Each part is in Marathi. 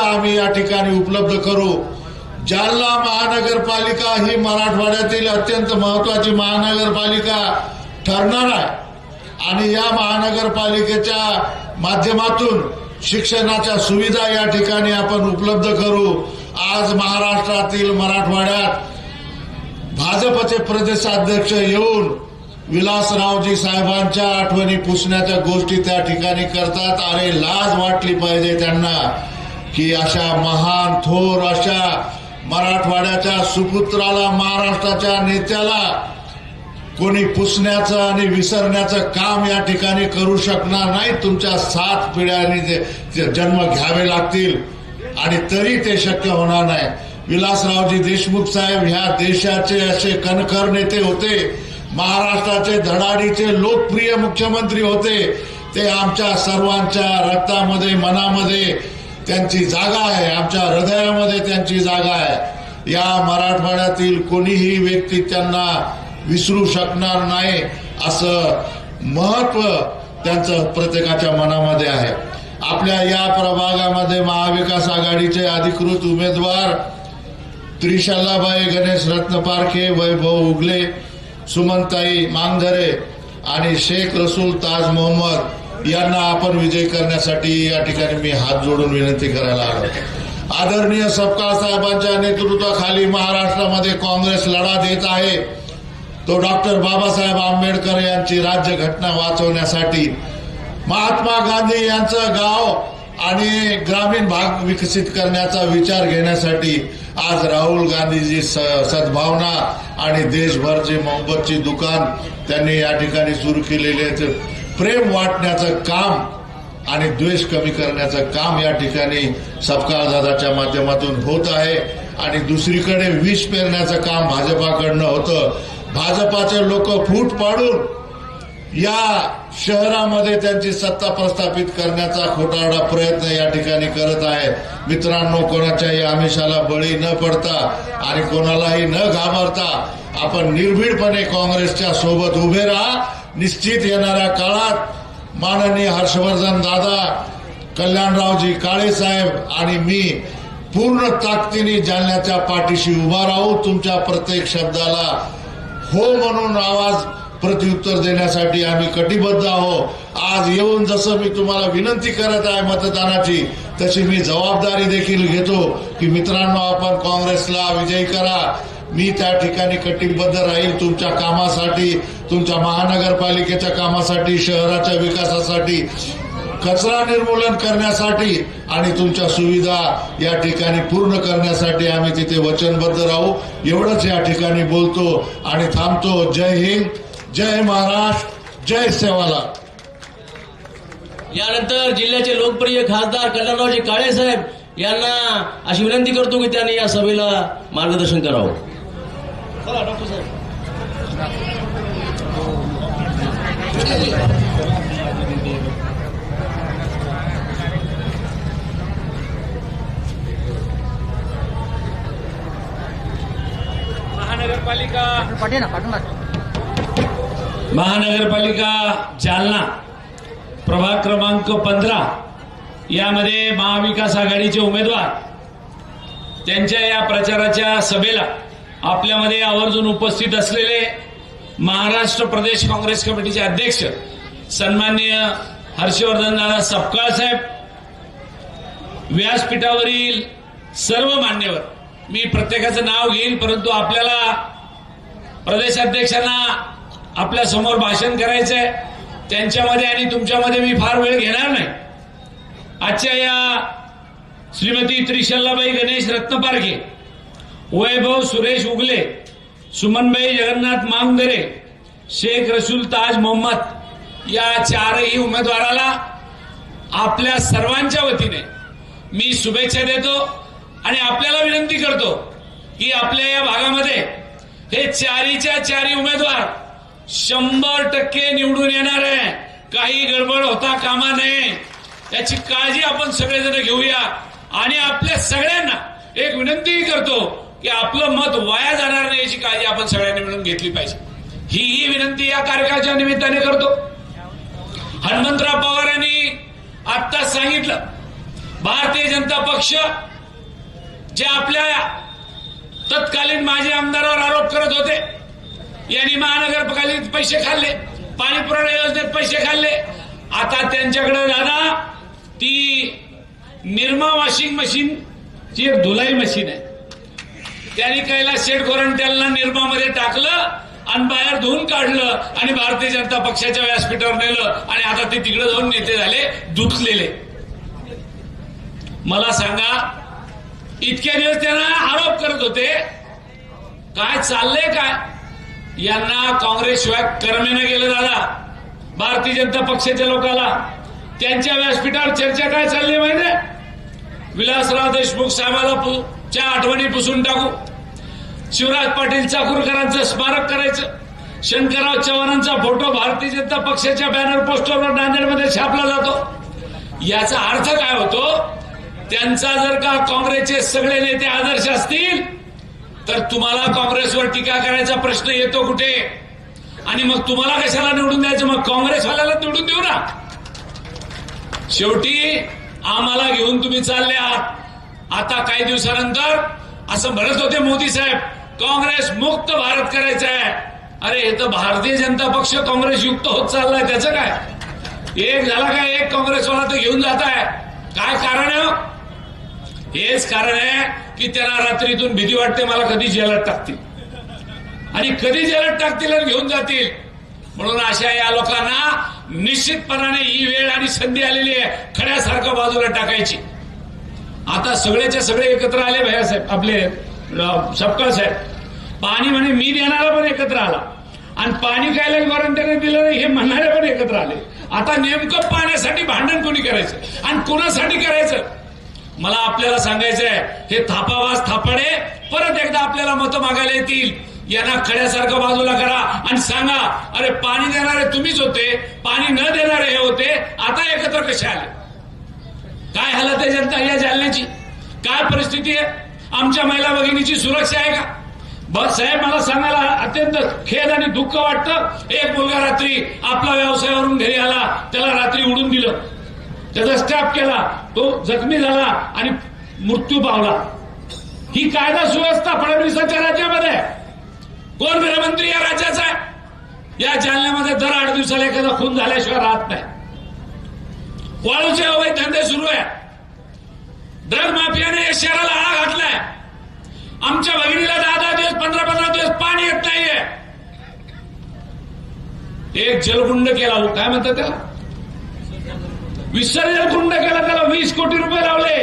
आम्ही या ठिकाणी उपलब्ध करू. जालना महानगरपालिका ही मराठवाड्यातील अत्यंत महत्वाची महानगरपालिका ठरणार आहे. आणि या महानगरपालिकेच्या माध्यमातून शिक्षणाच्या सुविधा या ठिकाणी आपण उपलब्ध करू. आज महाराष्ट्रातील मराठवाड्यात भाजपचे प्रदेशाध्यक्ष येऊन विलासरावजी साहेबांच्या आठवणी पुसण्याच्या गोष्टी त्या ठिकाणी करतात. अरे लाज वाटली पाहिजे त्यांना. की अशा महान थोर अशा मराठवाड्याच्या सुपुत्राला महाराष्ट्राच्या नेत्याला कोणी पुसण्याचं आणि विसरण्याचं काम या ठिकाणी करू शकणार नाही. तुमच्या सात पिढ्यांनी ते- जन्म घ्यावे लागतील आणि तरी ते शक्य होणार नाही. विलासरावजी देशमुख साहेब ह्या देशाचे असे कणखर नेते होते. महाराष्ट्राचे धडाडीचे लोकप्रिय मुख्यमंत्री होते. ते आमच्या सर्वांच्या रक्तामध्ये मनामध्ये त्यांची जागा आहे. आमच्या हृदयामध्ये त्यांची जागा आहे. या मराठवाड्यातील कोणीही व्यक्ती त्यांना विसरू शकणार नाही असं महत्त्व त्यांचं प्रत्येकाच्या मनामध्ये आहे. आपल्या या प्रभागामध्ये महाविकास आघाडीचे अधिकृत उमेदवार त्रिशल्लाबाई गणेश रत्नपारखे वैभव उगले सुमनताई मांगधरे आणि शेख रसूल ताज मोहम्मद यांना आपण विजय करण्यासाठी या ठिकाणी मी हात जोडून विनंती करायला आलो आदरणीय सपकाळ साहेबांच्या नेतृत्वाखाली महाराष्ट्रामध्ये काँग्रेस लढा देत आहे तो डॉक्टर बाबासाहेब आंबेडकर यांची राज्यघटना वाचवण्यासाठी महात्मा गांधी यांचं गाव आणि ग्रामीण भाग विकसित करण्याचा विचार घेण्यासाठी आज राहुल गांधीजी सद्भावना आणि देशभरचे मोहब्बतची दुकान त्यांनी या ठिकाणी सुरू केलेले आहेत. प्रेम वाटण्याचं काम आणि द्वेष कमी करण्याचं काम या ठिकाणी सपकाळ दादाच्या माध्यमातून होत आहे. आणि दुसरीकडे विष पेरण्याचं काम भाजपाकडनं होतं. भाजपाचे लोक फूट पाडून या शहरामध्ये त्यांची सत्ता प्रस्थापित करण्याचा खोटारडा प्रयत्न या ठिकाणी करत आहे. मित्रांनो कोणाच्याही आमिषाला बळी न पडता आणि कोणालाही न घाबरता आपण निर्भीडपणे काँग्रेसच्या सोबत उभे राहा. निश्चित येणाऱ्या काळात माननीय हर्षवर्धन दादा कल्याणरावजी काळे साहेब आणि मी पूर्ण ताकदीने जालन्याच्या पाठीशी उभा राहू तुमच्या प्रत्येक शब्दाला हो म्हणून आवाज प्रत्युत्तर देण्यासाठी आम्ही कटिबद्ध आहोत. आज येऊन जसं मी तुम्हाला विनंती करत आहे मतदानाची तशी मी जबाबदारी देखील घेतो की मित्रांनो आपण काँग्रेसला विजयी करा. मी त्या ठिकाणी कटिबद्ध राहील तुमच्या कामासाठी तुमच्या महानगरपालिकेच्या कामासाठी शहराच्या विकासासाठी कचरा निर्मूलन करण्यासाठी आणि तुमच्या सुविधा या ठिकाणी पूर्ण करण्यासाठी आम्ही तिथे वचनबद्ध राहू. एवढंच या ठिकाणी बोलतो आणि थांबतो. जय हिंद जय महाराष्ट्र जय सेवाला यानंतर जिल्ह्याचे लोकप्रिय खासदार कल्याणरावजी काळे साहेब यांना अशी विनंती करतो की त्यांनी या सभेला मार्गदर्शन करावं. चला डॉक्टर साहेब महानगरपालिका जालना प्रभाग क्रमांक पंधरा. यामध्ये महाविकास आघाडीचे उमेदवार त्यांच्या या प्रचाराच्या सभेला आपल्यामध्ये आवर्जून उपस्थित असलेले महाराष्ट्र प्रदेश काँग्रेस कमिटीचे अध्यक्ष सन्माननीय हर्षवर्धन दादा सपकाळ साहेब व्यासपीठावरील सर्व मान्यवर मी प्रत्येकाचं नाव घेईन परंतु आपल्याला प्रदेशाध्यक्षांना आपल्यासमोर भाषण करायचंय. त्यांच्यामध्ये आणि तुमच्यामध्ये मी फार वेळ घेणार नाही. आजच्या या श्रीमती त्रिशल्लाबाई गणेश रत्नपारखे वैभव सुरेश उगले सुमनबाई जगन्नाथ मामदरे शेख रसूल ताज मोहम्मद या चारही उमेदवाराला आपल्या सर्वांच्या वतीने मी शुभेच्छा देतो आणि आपल्याला विनंती करतो की आपल्या या भागामध्ये हे चारीच्या चारी उमेदवार शंभर टक्के निवडून येणार आहे. काही गडबड होता कामा नये. याची काळजी आपण सगळेजण घेऊया. आणि आपल्या सगळ्यांना एक विनंतीही करतो की आपलं मत वाया जाणार नाही याची काळजी आपण सगळ्यांनी मिळून घेतली पाहिजे. ही ही विनंती या कार्यक्रमाच्या निमित्ताने करतो. हनुमंतराव पवार यांनी आत्ताच सांगितलं भारतीय जनता पक्ष जे आपल्या तत्कालीन माजी आमदारावर आरोप करत होते यांनी महानगरपालिकेत पैसे खाल्ले पाणी पुरवठा योजनेत पैसे खाल्ले. आता त्यांच्याकडे दादा ती निर्मा वॉशिंग मशीन ची एक धुलाई मशीन आहे त्यांनी कैलास शेठ गोरंट्याला निर्मामध्ये टाकलं आणि बाहेर धुवून काढलं आणि भारतीय जनता पक्षाच्या व्यासपीठावर नेलं आणि आता ते तिकडे जाऊन नेते झाले दुखलेले. मला सांगा इतक्या दिवस त्यांना आरोप करत होते काय चाललंय काय? यांना काँग्रेसशिवाय करमेनं गेलं दादा भारतीय जनता पक्षाच्या लोकांना त्यांच्या व्यासपीठावर चर्चा काय चालली माहिती विलासराव देशमुख साहेबाला च्या आठवणी पुसून टाकू. शिवराज पाटील चाकूरकरांचं स्मारक करायचं. शंकरराव चव्हाणांचा फोटो भारतीय जनता पक्षाच्या बॅनर पोस्टरवर नांदेडमध्ये छापला जातो. याचा अर्थ काय होतो? त्यांचा जर का काँग्रेसचे सगळे नेते आदर्श असतील तर तुम्हाला काँग्रेसवर टीका करायचा प्रश्न येतो कुठे? आणि मग तुम्हाला कशाला निवडून द्यायचं? मग काँग्रेसवाल्याला निवडून देऊ ना. शेवटी आम्हाला घेऊन तुम्ही चालले आहात. आता काही दिवसानंतर असं म्हणत होते मोदी साहेब काँग्रेस मुक्त भारत करायचं आहे. अरे हे तर भारतीय जनता पक्ष काँग्रेस युक्त होत चाललाय त्याचं काय? एक झाला काय? एक काँग्रेसवाला तर घेऊन जात आहे. काय कारण आहे? हेच कारण आहे की त्याला रात्रीतून भीती वाटते मला कधी जेलात टाकतील. आणि कधी जेलात टाकतील आणि घेऊन जातील. म्हणून अशा या लोकांना निश्चितपणाने ही वेळ आणि संधी आलेली आहे खड्यासारखं बाजूला टाकायची. आता सगळ्याचे सगळे एकत्र आले भैयासाहेब आपले अं, सपकाळ साहेब. पाणी म्हणे मी देणारा पण एकत्र आला. आणि पाणी खायला गॉरंटीने दिलं नाही हे म्हणणारे पण एकत्र आले. आता नेमकं पाण्यासाठी भांडण कोणी करायचं? आणि कोणासाठी करायचं? मला आपल्याला सांगायचंय हे थापावास थापाडे परत एकदा आपल्याला मतं मागायला येतील. यांना खड्यासारखं बाजूला करा आणि सांगा अरे पाणी देणारे तुम्हीच होते पाणी न देणारे हे होते आता एकत्र कसे आले? काय हालत आहे जनता या जालन्याची? काय परिस्थिती आहे? आमच्या महिला भगिनीची सुरक्षा आहे का? बस साहेब मला सांगायला अत्यंत खेद आणि दुःख वाटतं. एक मुलगा रात्री आपला व्यवसायावरून घरी आला त्याला रात्री उडून दिलं. त्याचा स्टॅप केला तो जखमी झाला आणि मृत्यू पावला. ही कायदा सुव्यवस्था फडणवीसांच्या राज्यामध्ये आहे. कोण गृहमंत्री या राज्याचा आहे? या जालन्यामध्ये दर आठ दिवसाला एखादा खून झाल्याशिवाय राहत नाही. वाळूचे अवैध धंदे सुरू आहे ड्रग माफियाने या शहराला आळा घातलाय. आमच्या भगिनीला दहा दहा दिवस पंधरा पंधरा दिवस पाणी येत नाहीये. एक जलकुंड केला हो, काय म्हणतात त्याला? विसर्जन कुंड केला त्याला वीस कोटी रुपये लावले.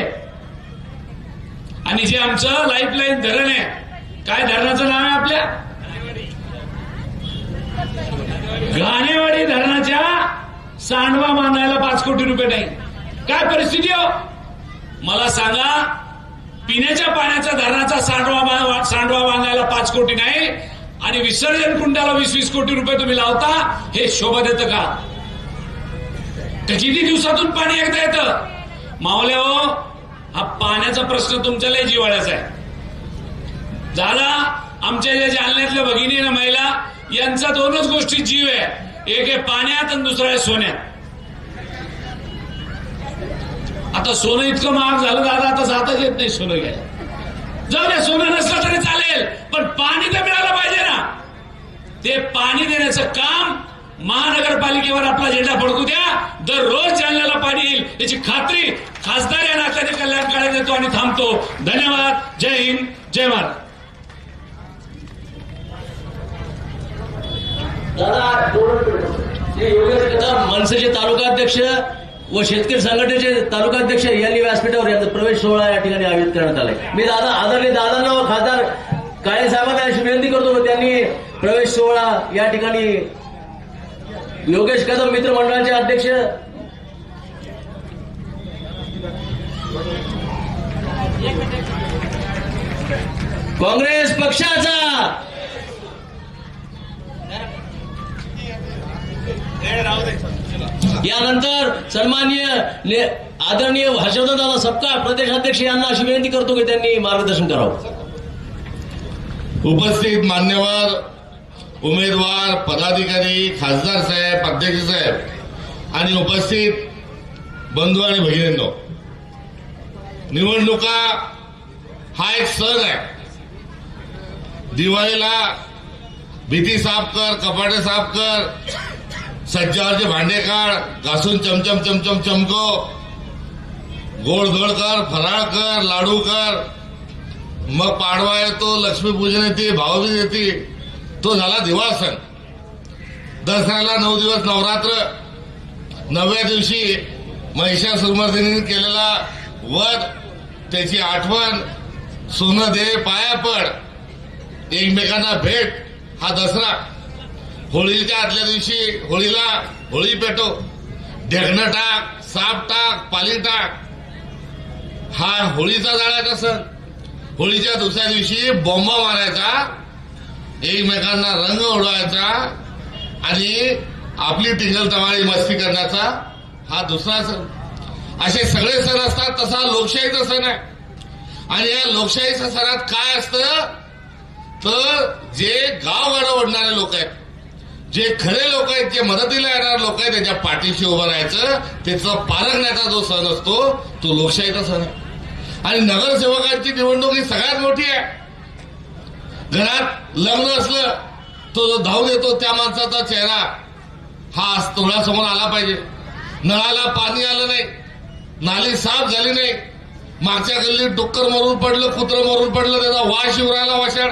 आणि जे आमचं लाईफलाईन धरण आहे काय धरणाचं नाव आहे आपल्या? घाणेवाडी धरणाचे सांडवा मानायला पाच कोटी रुपये नाही काय परिस्थिती हो? मला सांगा पिण्याच्या पाण्याचा धरणाचा सांडवा सांडवा बांधायला पाच कोटी नाही आणि विसर्जन कुंडाला वीस वीस कोटी रुपये तुम्ही लावता हे शोभा देतं का? तर किती दिवसातून पाणी एकदा येतं? मावल्या हो हा पाण्याचा प्रश्न तुमच्या लय जिवाळ्याचा आहे. झाला आमच्या ज्या जालन्यातल्या भगिनी ना महिला यांचा दोनच गोष्टी जीव आहे. एक आहे पाण्यात आणि दुसरा आहे सोन्यात. आता सोनं इतकं महाग झालं दादा आता जाताच येत नाही सोनं घ्यायला. जाऊ द्या सोनं नसलं तरी चालेल पण पाणी तर मिळालं पाहिजे ना. ते पाणी देण्याचं काम महानगरपालिकेवर आपला झेंडा फडकू द्या. दररोज जालन्याला पाणी येईल याची खात्री खासदार या नात्याने कल्याणकडे देतो आणि थांबतो. धन्यवाद. जय हिंद जय महाराज दादा योगेश कदम मनसेचे व शेतकरी संघटनेचे तालुकाध्यक्ष यांनी व्यासपीठावर यांचा प्रवेश सोहळा या ठिकाणी आयोजित करण्यात आलाय. मी दादा आदरणीय दादांना व खासदार काळे साहेबांना अशी विनंती करतो त्यांनी प्रवेश सोहळा या ठिकाणी योगेश कदम मित्र मंडळाचे अध्यक्ष काँग्रेस पक्षाचा यानंतर सन्माननीय आदरणीय हर्षवर्धन दादा सपकाळ प्रदेशाध्यक्ष यांना अशी विनंती करतो की त्यांनी मार्गदर्शन करावं. उपस्थित मान्यवर उमेदवार पदाधिकारी खासदार साहेब अध्यक्ष साहेब आणि उपस्थित बंधू आणि भगिनींनो निवडणुका हा एक सण आहे. दिवाळीला भीती साफ कर कपाटे साफ कर सज्जावरचे भांडे काढ घासून चमचम चमचम चमको. गोड धोड कर फराळ कर लाडू कर. मग पाडवा येतो लक्ष्मीपूजन येते भाऊबीज येते. तो झाला दिवासन सण. दसऱ्याला नऊ दिवस नवरात्र. नवव्या दिवशी महिषासुरमर्दिनी केलेला वध त्याची आठवण सोनं दे पाया पड. एकमेकांना भेट हा दसरा. होळीच्या आदल्या दिवशी होळीला होळी पेटो. ढेगणं टाक साप टाक पाली टाक. हा होळीचा जाळायचा सण होळीच्या दुसऱ्या दिवशी बॉम्बा मारायचा एकमेकांना रंग उडवायचा आणि आपली टिंगल तमाळी मस्ती करण्याचा हा दुसरा सण. असे सगळे सण असतात तसा लोकशाहीचा सण आहे. आणि या लोकशाहीच्या सणात काय असतं? तर जे गावगाडं ओढणारे लोक आहेत जे खरे लोक आहेत जे मदतीला येणार लोक आहेत त्याच्या पाठीशी उभं राहायचं त्याचा पारखण्याचा जो सण असतो तो लोकशाहीचा सण आहे. आणि नगरसेवकांची निवडणूक ही सगळ्यात मोठी आहे. घरात लग्न असलं तो जो धावून देतो त्या माणसाचा चेहरा हा आज आला पाहिजे. नळाला पाणी आलं नाही नाली साफ झाली नाही मागच्या गल्लीत डुक्कर मरून पडलं कुत्र मरून पडलं त्याचा वास शिवरायला वाशाड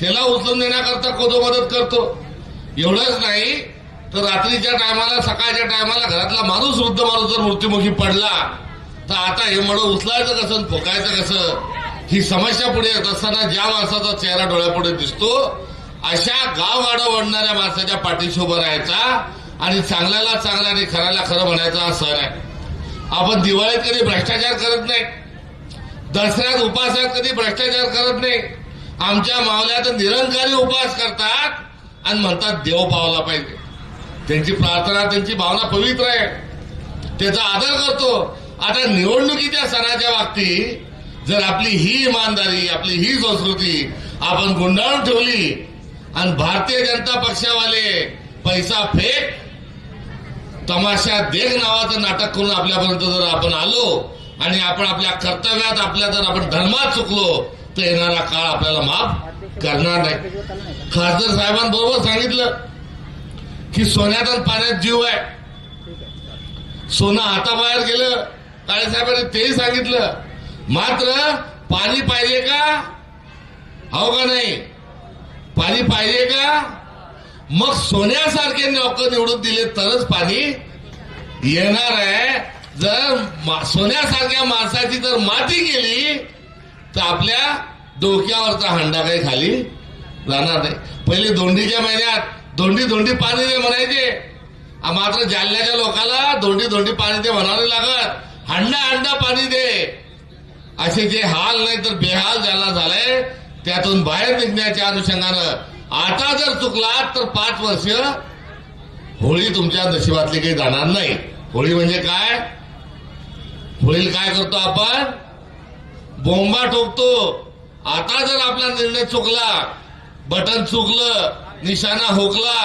त्याला उचलून देण्याकरता कोदो मदत करतो. एवढंच नाही तर रात्रीच्या टायमाला सकाळच्या टायमाला घरातला माणूस वृद्ध माणूस जर मृत्युमुखी पडला तर आता हे मड उचलायचं कसं फोकायचं कसं? ही समस्या पुढे येत असताना ज्या माणसाचा चेहरा डोळ्यापुढे दिसतो अशा गाव गाडं ओढणाऱ्या माणसाच्या पाठीशी उभं राहायचा आणि चांगल्याला चांगला आणि खऱ्याला खरं म्हणायचा हा सण आहे. आपण दिवाळीत कधी भ्रष्टाचार करत नाही. दसऱ्यात उपासात कधी भ्रष्टाचार करत नाही. आमच्या मावल्यात निरंकारी उपास करतात. आणि म्हणतात देव पावला पाहिजे. त्यांची प्रार्थना त्यांची भावना पवित्र आहे. त्याचा आदर करतो. आता निवडणुकीच्या सणाच्या बाबतीत जर आपली ही इमानदारी आपली ही संस्कृती आपण गुंडाळून ठेवली आणि भारतीय जनता पक्षावाले पैसा फेक तमाशा देख नावाचं नाटक करून आपल्यापर्यंत जर आपण आलो आणि आपण आपल्या कर्तव्यात आपल्या जर आपण धर्मात चुकलो तर येणारा काळ आपल्याला माफ करणार नाही. खासदार साहेबांबरोबर सांगितलं की सोन्यात आणि पाण्यात जीव आहे. सोनं हाताबाहेर गेलं काळेसाहेबांनी तेही सांगितलं. मात्र पाणी पाहिजे का? हो का नाही? पाणी पाहिजे का? मग सोन्यासारखे नौकर निवडून दिले तरच पाणी येणार आहे. जर सोन्यासारख्या माणसाची जर माती गेली तर आपल्या डोक्यावरचा हंडा काही खाली जाणार नाही. पहिले दोंडीच्या महिन्यात दोंडी दोंडी पाणी दे म्हणायचे. मात्र जालन्याच्या लोकाला दोंडी दोंडी पाणी दे म्हणावे लागत. हंडा हंडा पाणी दे. असे जे हाल नाही तर बेहाल ज्याला झालाय त्यातून बाहेर निघण्याच्या अनुषंगानं आता जर चुकलात तर पाच वर्ष होळी तुमच्या नशिबातली काही जाणार नाही. होळी म्हणजे काय? होळीला काय करतो आपण? बोंबा ठोकतो. आता जर आपला निर्णय चुकला बटन चुकलं निशाणा हुकला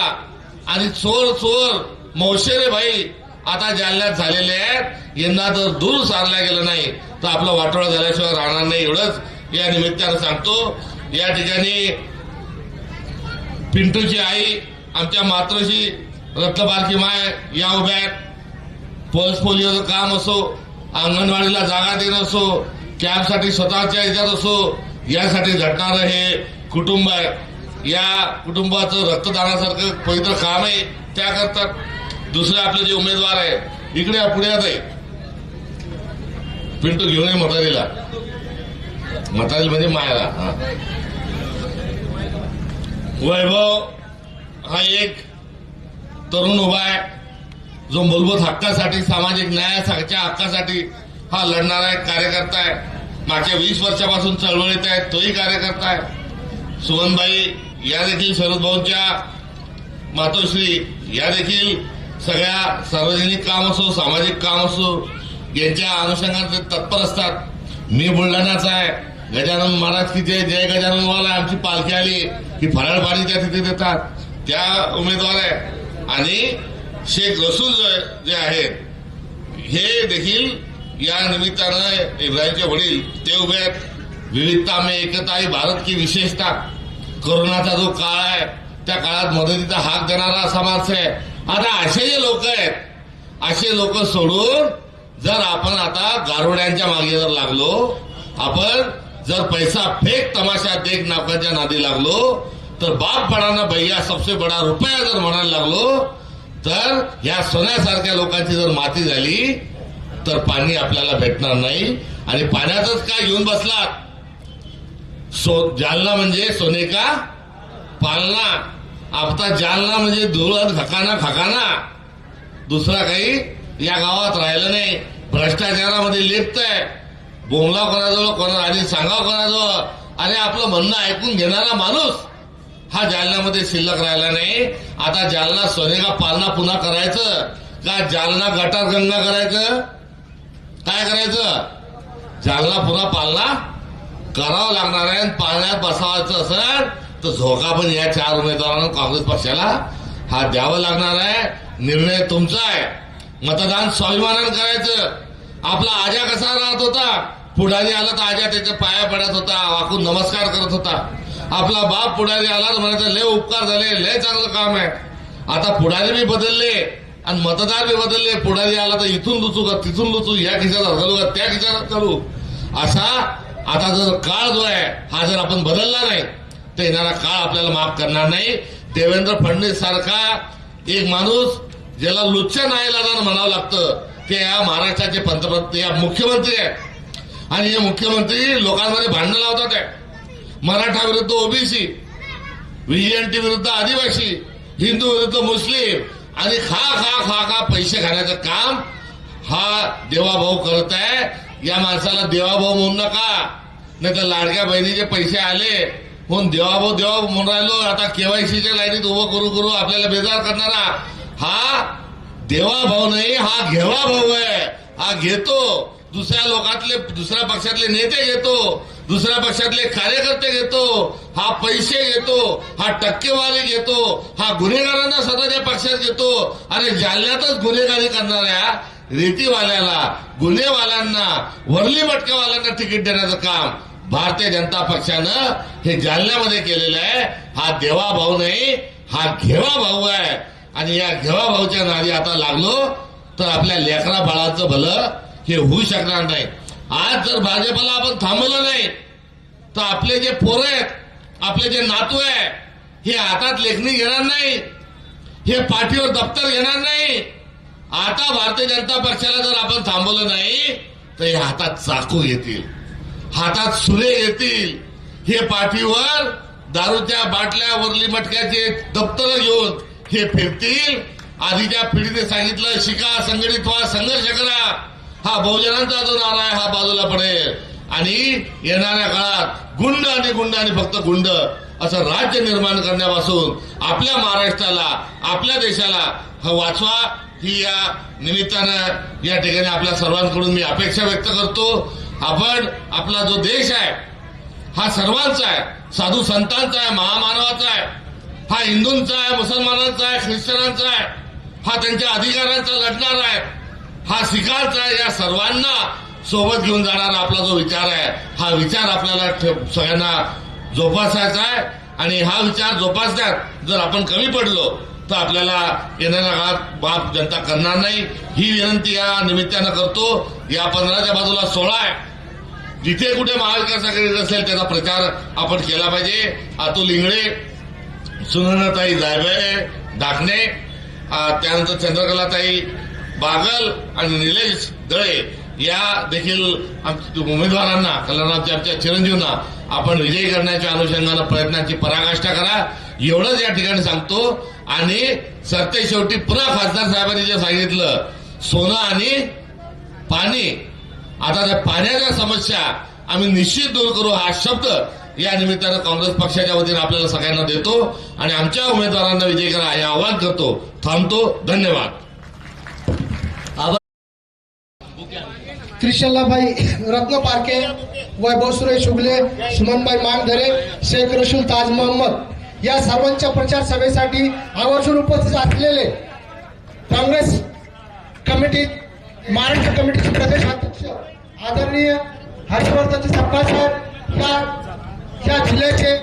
आणि चोर चोर मौशेरे भाई आता जालन्यात झालेले आहेत. यंदा जर दूर सारल्या गेलं नाही तर आपलं वाटोळा झाल्याशिवाय राहणार नाही एवढंच या निमित्तानं सांगतो. या ठिकाणी पिंटूची आई आमच्या मातृशी रत्नबारकी माय या उभ्या आहेत. पल्स पोलिओचं काम असो अंगणवाडीला जागा देणं असो कॅम्पसाठी स्वतःच्या याच्यात असो यासाठी झटणारं हे कुटुंब आहे. या कुटुंबाचं रक्तदानासारखं पवित्र काम आहे त्या करतात दुसरे आपले जे उमेदवार आहे इकडे या, पुढे आहे पिंटू घेऊन ये म्हातारीला. म्हातारी म्हणजे मायाला हा. वैभव हा एक तरुण उभा आहे. जो मूलभूत हक्कासाठी सामाजिक न्यायाच्या हक्कासाठी हा लढणारा एक कार्यकर्ता आहे. मागच्या वीस वर्षापासून चळवळीत आहे तोही कार्यकर्ता आहे. सुमनबाई या देखील शरद भाऊंच्या मातोश्री या देखील सगळ्या सार्वजनिक काम असो सामाजिक काम असो यांच्या अनुषंगाने ते तत्पर असतात. मी बुलढाण्याचा आहे. गजानन महाराज की जय जय गजानन वाला आमची पालखी आली. की फराळ पाणी त्या तिथे देतात. त्या उमेदवार आहे. आणि शेख रसूल जे आहेत हे देखील या निमित्तानं इब्राहिमचे वडील ते उभे आहेत. विविधता में एकता ही भारत की विशेषता. कोरोनाचा जो काळ आहे त्या काळात मदतीचा हाक देणारा असा आहे. आता असे जे लोक आहेत असे लोक सोडून जर आपण आता गारुड्यांच्या मागे जर लागलो आपण जर पैसा फेक तमाशा देख नाकाच्या नादी लागलो तर बाप पडाना भैया सबसे बडा रुपया जर म्हणायला लागलो तर या सोन्यासारख्या लोकांची जर माती झाली तर पाणी आपल्याला भेटणार नाही. आणि पाण्यातच काय घेऊन बसलात? सो जालना म्हणजे सोने का पालना. आता जालना म्हणजे धुळत खकाना खकाना. दुसरा काही या गावात राहिलं नाही. भ्रष्टाचारामध्ये लिप्त आहे. बोंगला कोणाजवळ कोणा आणि सांगाव कोणाजवळ आणि आपलं म्हणणं ऐकून घेणारा माणूस हा जालन्यामध्ये शिल्लक राहिला नाही. आता जालना सोनेगा पालना पुन्हा करायचं? का जालना गटार गंगा करायचं? काय करायचं? जालना पुन्हा पालना करावं लागणार आहे पाळण्यात बसवायचं असेल तर झोका पण या चार उमेदवारांना काँग्रेस पक्षाला हा द्यावा लागणार आहे. निर्णय तुमचा आहे. मतदान स्वाभिमानानं करायचं. आपला आजा कसा राहत होता? पुढारी आला तर आजा त्याच्या पाया पडत होता वाकून नमस्कार करत होता. आपला बाप पुढारी आला तर म्हणायचं लय उपकार झाले लय चांगलं काम आहे. आता पुढारी बी बदलले. आणि मतदार बी बदलले पुढारी आला तर इथून दुचू का तिथून दुचू या खिशात घालू का त्या खिशात घालू असा आता जर काळ जो आहे हा जर आपण बदलला नाही तर येणारा काळ आपल्याला माफ करणार नाही. देवेंद्र फडणवीस सारखा एक माणूस ज्याला लुच्च्या नाईलाजानं म्हणावं लागतं ते या महाराष्ट्राचे पंतप्रधान या मुख्यमंत्री आहेत. आणि हे मुख्यमंत्री लोकांमध्ये भांडणं लावतात आहे मराठा विरुद्ध ओबीसी व्हीएनटी विरुद्ध आदिवासी हिंदू विरुद्ध मुस्लिम आणि खा खा खा खा पैसे खाण्याचं काम हा देवाभाऊ करत आहे या माणसाला देवाभाऊ म्हणू नका. नाही तर लाडक्या बहिणीचे पैसे आले. म्हणून देवाभाऊ देवा म्हणून राहिलो. आता केवायसीच्या लाईनीत उभं करू करू आपल्याला बेजार करणारा. हा देवाभाऊ नाही हा घेवा भाऊ आहे. हा घेतो. दुसऱ्या लोकातले दुसऱ्या पक्षातले नेते घेतो दुसऱ्या पक्षातले कार्यकर्ते घेतो हा पैसे घेतो हा टक्केवारी घेतो हा गुन्हेगारांना स्वतःच्या पक्षात घेतो. आणि जालन्यातच गुन्हेगारी करणाऱ्या रेतीवाल्याला गुन्हेवाल्यांना वरली मटकेवाल्यांना तिकीट देण्याचं काम भारतीय जनता पक्षानं हे जालन्यामध्ये केलेलं आहे. हा देवा भाऊ नाही हा घेवा भाऊ आहे. आणि या घेवा भाऊच्या नादी आता लागलो तर आपल्या लेकरा बाळाचं भलं हे होऊ शकणार नाही. आज जर भाजपला आपण थांबवलं नाही तर आपले जे पोरं आहेत आपले जे नातू आहे हे हातात लेखणी घेणार नाही हे पाठीवर दप्तर घेणार नाही. आता भारतीय जनता पक्षाला जर आपण थांबवलं नाही तर हे हातात चाकू येतील हातात सुरे येतील हे पाठीवर दारूच्या बाटल्या वरली मटक्याचे दप्तर घेऊन हे फिरतील. आधीच्या पिढीने सांगितलं शिका संघटित व्हा संघर्ष करा. हा बहुजनांचा जो नारा आहे हा बाजूला पडेल. आणि येणाऱ्या काळात गुंड आणि गुंड आणि फक्त गुंड असं राज्य निर्माण करण्यापासून आपल्या महाराष्ट्राला आपल्या देशाला हा वाचवा ही या निमित्तानं या ठिकाणी आपल्या सर्वांकडून मी अपेक्षा व्यक्त करतो. आपण आपला जो देश आहे हा सर्वांचा आहे साधू संतांचा आहे महामानवाचा आहे हा हिंदूंचा आहे मुसलमानांचा आहे ख्रिश्चनांचा आहे हा त्यांच्या अधिकारांचा लढणार आहे हा शिखांचा आहे या सर्वांना. सोबत घेऊन जाणारा आपला जो विचार आहे हा विचार आपल्याला ठे- सगळ्यांना जोपासायचा आहे. आणि हा विचार जोपासण्यात जर आपण कमी पडलो तर आपल्याला येणाऱ्या काळात बाप जनता करणार नाही. ही विनंती या निमित्तानं करतो. या पंधराच्या बाजूला सोळा आहे. जिथे कुठे महाविकास आघाडी असेल त्याचा प्रचार आपण केला पाहिजे. अतुल इंगळे सुनंदाताई जायबे ढाकणे त्यानंतर चंद्रकलाताई बागल आणि निलेश दळे या देखील उमेदवारांना कल्याणाच्या आमच्या चिरंजीवना आपण विजयी करण्याच्या अनुषंगानं प्रयत्नांची पराकाष्ठा करा. एवढंच या ठिकाणी सांगतो. आणि सत्य शेवटी पुन्हा खासदार साहेबांनी जे सांगितलं सोनं आणि पाणी. आता त्या पाण्याच्या समस्या आम्ही निश्चित दूर करू हा शब्द या निमित्तानं काँग्रेस पक्षाच्या वतीनं आपल्याला सगळ्यांना देतो. आणि आमच्या उमेदवारांना विजय करा हे आवाहन करतो थांबतो. धन्यवाद. त्रिशल्लाभाई रत्न पारखे वैभव सुरेश शुगले सुमनभाई मानधरे शेख रसूल ताज मोहम्मद. या सर्वांच्या प्रचार सभेसाठी आवर्जून उपस्थित असलेले काँग्रेस कमिटी महाराष्ट्र कमिटीचे प्रदेश अध्यक्ष आदरणीय हर्षवर्धनजी सपकाळ साहेब या जिल्ह्याचे